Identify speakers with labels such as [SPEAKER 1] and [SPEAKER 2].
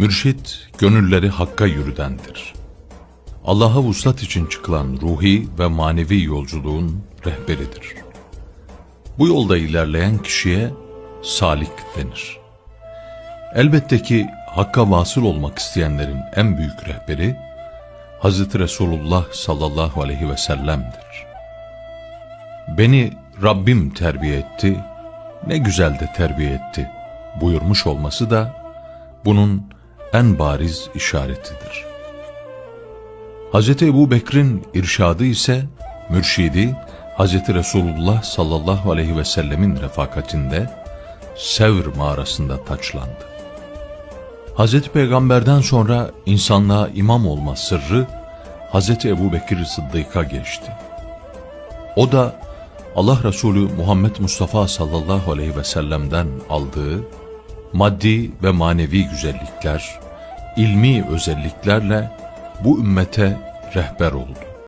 [SPEAKER 1] Mürşit, gönülleri hakka yürüdendir. Allah'a vuslat için çıkılan ruhi ve manevi yolculuğun rehberidir. Bu yolda ilerleyen kişiye salik denir. Elbette ki hakka vasıl olmak isteyenlerin en büyük rehberi Hz. Resulullah sallallahu aleyhi ve sellem'dir. Beni Rabbim terbiye etti, ne güzel de terbiye etti buyurmuş olması da bunun en bariz işaretidir. Hz. Ebu Bekir'in irşadı ise mürşidi Hz. Resulullah sallallahu aleyhi ve sellemin refakatinde Sevr mağarasında taçlandı. Hz. Peygamber'den sonra insanlığa imam olma sırrı Hz. Ebu Bekir Sıddık'a geçti. O da Allah Resulü Muhammed Mustafa sallallahu aleyhi ve sellem'den aldığı maddi ve manevi güzellikler, ilmi özelliklerle bu ümmete rehber oldu.